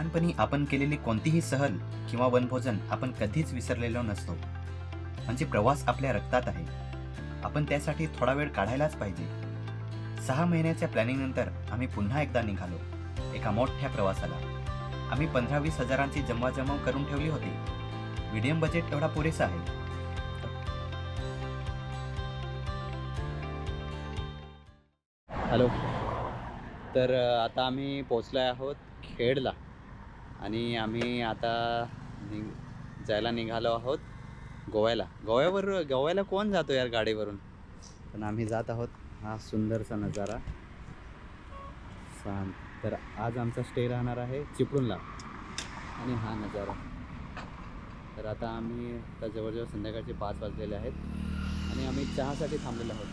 लहानपणी आपण केलेली कोणतीही सहल किंवा वनभोजन आपण कधीच विसरलेलो नसतो. म्हणजे प्रवास आपल्या रक्तात आहे. आपण त्यासाठी थोडा वेळ काढायलाच पाहिजे. सहा महिन्याच्या प्लॅनिंगनंतर आम्ही पुन्हा एकदा निघालो एका मोठ्या प्रवासाला. आम्ही पंधरा वीस हजारांची जमवाजमव करून ठेवली होती. मीडियम बजेट एवढा पुरेसा आहे. हॅलो तर आता आम्ही पोचलो आहोत खेडला. आणि आम्ही आता नि जायला निघालो आहोत गोव्याला. गोव्यावर गोव्याला कोण जातो यार गाडीवरून? पण आम्ही जात आहोत हा सुंदरसा नजारा. शांत. तर आज आमचा स्टे राहणार आहे चिपळूणला. आणि हा नजारा. तर आता आम्ही आता जवळजवळ संध्याकाळचे पाच वाजलेले आहेत. आणि आम्ही चहासाठी थांबलेलो आहोत.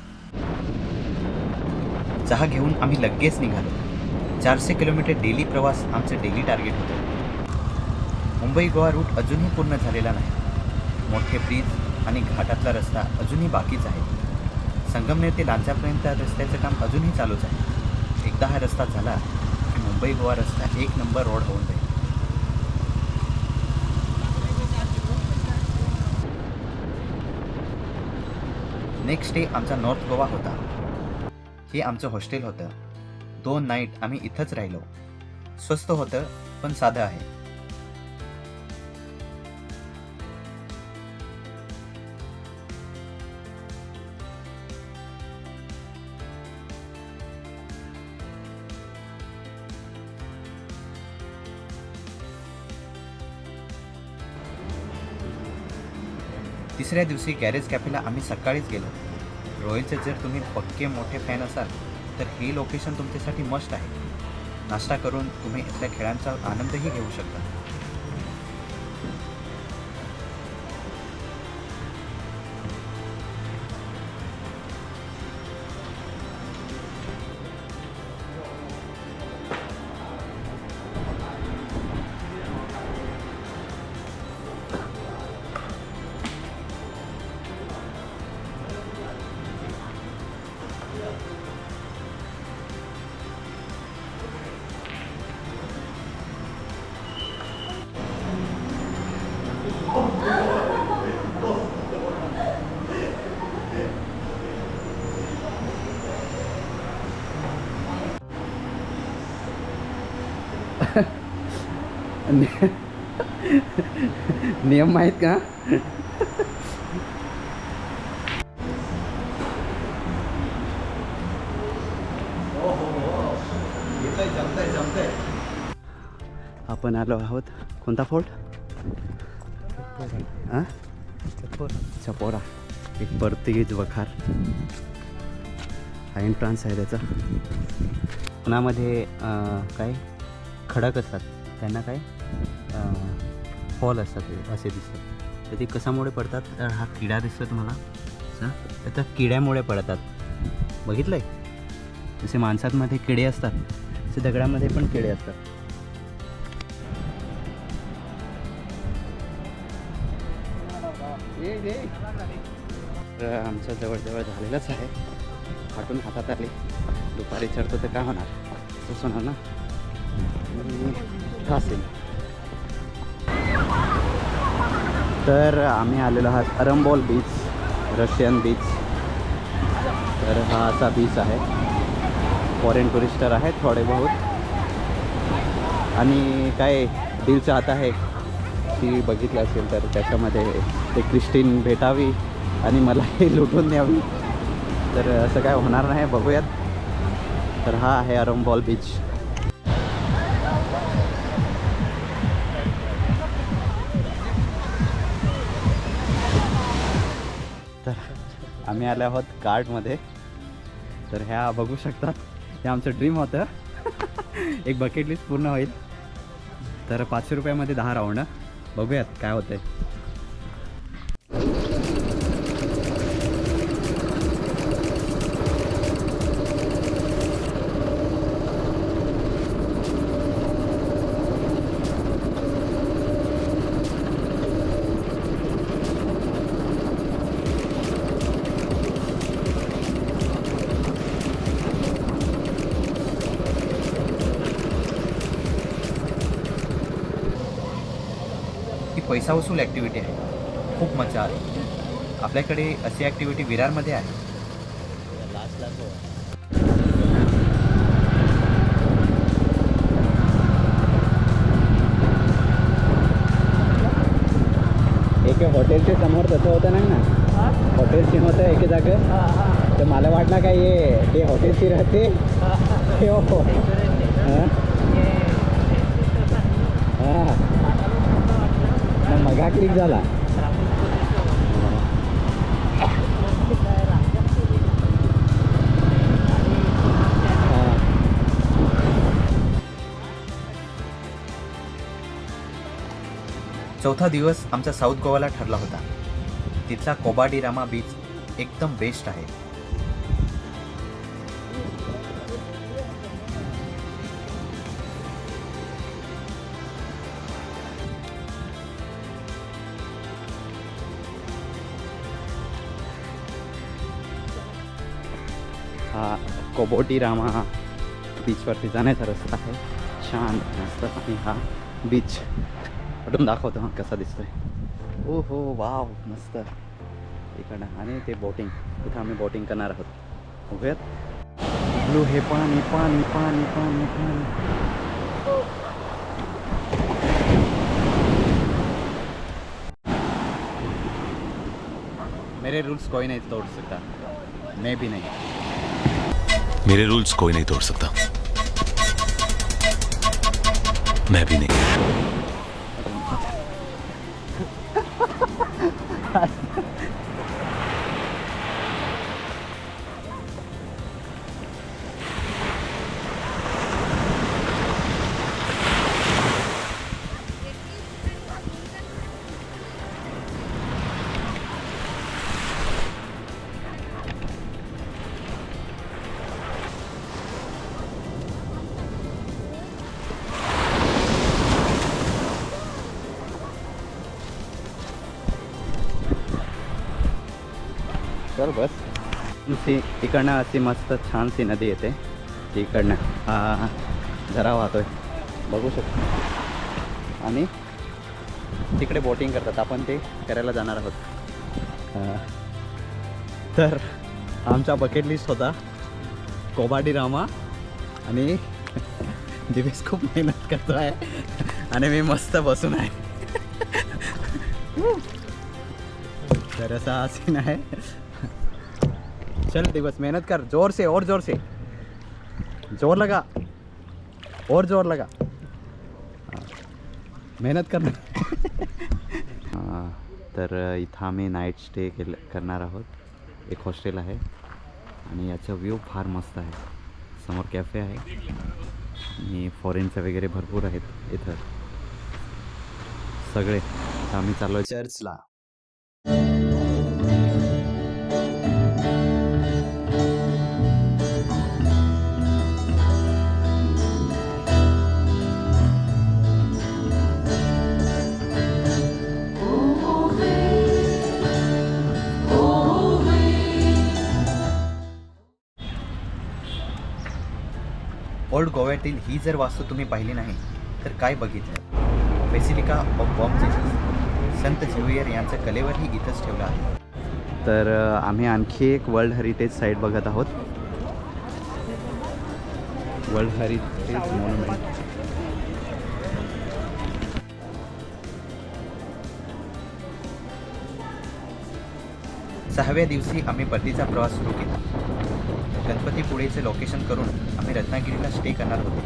चहा घेऊन आम्ही लगेच निघालो. चारशे किलोमीटर डेली प्रवास आमचं डेली टार्गेट होतं. मुंबई गोवा रूट अजूनही पूर्ण झालेला नाही. मोठे ब्रिज आणि घाटातला रस्ता अजूनही बाकीच आहे. संगमनेर ते लांजापर्यंत रस्त्याचं काम अजूनही चालूच आहे. एकदा हा रस्ता झाला की मुंबई गोवा रस्ता एक नंबर रोड होऊन जाईल. नेक्स्ट डे आमचा नॉर्थ गोवा होता. हे आमचं हॉस्टेल होतं. दोन नाईट आम्ही इथंच राहिलो. स्वस्त होतं पण साधं आहे. तिसऱ्या दिवशी गॅरेज कॅफेला आम्ही सकाळीच गेलो. रॉयलचे जर तुम्ही पक्के मोठे फॅन असाल तर हे लोकेशन तुमच्यासाठी मस्ट आहे. नाश्ता करून तुम्ही इथल्या खेळांचा आनंदही घेऊ शकता. नियम माहीत का? आपण आलो आहोत कोणता फोर्ट? हां चपोरा. एक पर्तुगीज वखार. हा एंट्रान्स आहे त्याचा. उन्हामध्ये काय? खडक असतात. त्यांना काय? फॉल असतात ते असे दिसतात. तर ते कशामुळे पडतात? तर हा किडा दिसतो तुम्हाला. हा? तर त्या किड्यामुळे पडतात. बघितलं आहे जसे माणसांमध्ये किडे असतात तसे दगडामध्ये पण किडे असतात. तर आमचं जवळजवळ झालेलंच आहे. हाटून हातात आले. दुपारी चढतो तर काय होणार? तसं होणार ना? असेल. तर आम्ही आलेलो आहात अरंबोल बीच रशियन बीच तर हा असा बीच आहे. फॉरेन टुरिस्टर आहेत थोडे बहुत. आणि काय दिल चाहता आहे ती बघितलं असेल तर त्याच्यामध्ये ते क्रिस्टीन भेटावी आणि मला हे लुटून द्यावी तर असं काय होणार नाही बघूयात. तर हा आहे अरंबॉल बीच आम्ही आले आहोत कार्टमध्ये तर ह्या बघू शकतात हे आमचं ड्रीम होतं. एक बकेट लिस्ट पूर्ण होईल. तर पाचशे रुपयामध्ये दहा राऊंड बघूयात काय होतंय. पैसा वसूल ॲक्टिव्हिटी आहे. खूप मजा आली. आपल्याकडे अशी ॲक्टिव्हिटी विरारमध्ये आहे. एक हॉटेलच्या समोर तसं होतं नाही ना? हॉटेलची होतं एके जागे. तर मला वाटलं काय हे ते हॉटेलची राहते? हे हो. हां? हां. मग मगा क्लिक झाला. चौथा दिवस आमचा साऊथ गोवाला ठरला होता. तिथला कोबाडीरामा बीच एकदम बेस्ट आहे. हा कोबोटी रामा बीचवरती जाण्याचा रस्ता आहे छान मस्त आणि हा बीच कुठून दाखवतो हा, कसा दिसतोय ओ हो वाव, मस्त। इकडं आणि ते बोटिंग इथं आम्ही बोटिंग करणार आहोत उभ्यात ब्लू हे पाणी पाणी पाणी पाणी पाणी मेरे रूल्स कोई नहीं तोड़ सकता। मैं भी नहीं। मेरे रूल्स कोई नहीं तोड़ सकता। मैं भी नहीं। चल बस. सी इकडनं अशी मस्त छानशी नदी येते. इकडनं हा झरा वाहतोय. बघू शकतो. आणि तिकडे बोटिंग करतात. आपण ते करायला जाणार आहोत. तर आमचा बकेट लिस्ट होता. कोबाडी रामा आणि दिवेश खूप मेहनत करतो आहे आणि मी मस्त बसून आहे. तर असा सीन आहे. चल दिवस मेहनत कर. जोर से और जोर से. जोर लगा. और जोर लगा. मेहनत कर तर इथं आम्ही नाईट स्टे केलं करणार आहोत. एक हॉस्टेल आहे. आणि याचा व्ह्यू फार मस्त आहे. समोर कॅफे आहे. आणि फॉरेनचे वगैरे भरपूर आहेत इथं. सगळे. आम्ही चाललो चर्चला ओल्ड गोव्यातील ही जर वास्तू तुम्ही पाहिली नाही तर काय बघितलं? बेसिलिका ऑफ बॉम्ब जीसस संत झेवियर यांचं कलेवरही इथंच ठेवलं आहे. तर आम्ही आणखी एक वर्ल्ड हेरिटेज साईट बघत आहोत. World heritage monument. सहाव्या दिवशी आम्ही परतीचा प्रवास सुरू केला. गणपतीपुळेचे लोकेशन करून आम्ही रत्नागिरीला स्टे करणार होतो.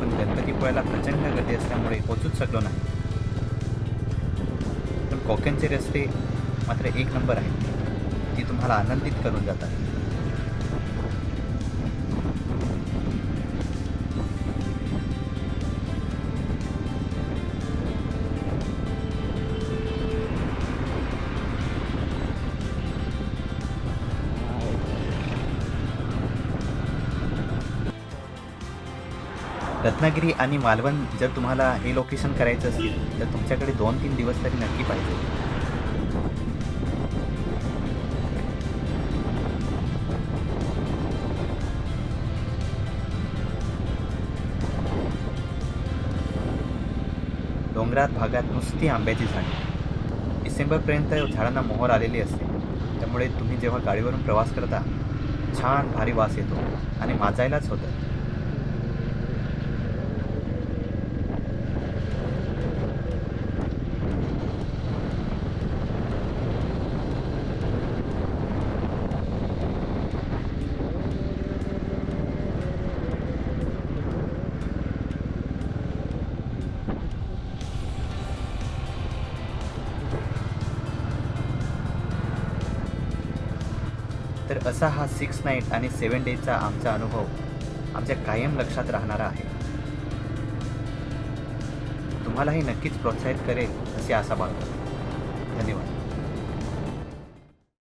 पण गणपतीपुळ्याला प्रचंड गर्दी असल्यामुळे पोचूच शकलो नाही. पण कोकणचे रस्ते मात्र एक नंबर आहेत ती तुम्हाला आनंदित करून जातात. रत्नागिरी आणि मालवण जर तुम्हाला हे लोकेशन करायचं असेल तर तुमच्याकडे दोन तीन दिवस तरी नक्की पाहिजे. डोंगरात भागात नुसती आंब्याची झाडे. डिसेंबरपर्यंत झाडांना मोहर आलेली असते. त्यामुळे तुम्ही जेव्हा गाडीवरून प्रवास करता छान भारी वास येतो आणि माजायलाच होतं. तर असा हा सिक्स नाईट आणि सेवन डेजचा आमचा अनुभव आमच्या कायम लक्षात राहणारा आहे. तुम्हालाही नक्कीच प्रोत्साहित करेल अशी आशा बाळगतो. धन्यवाद.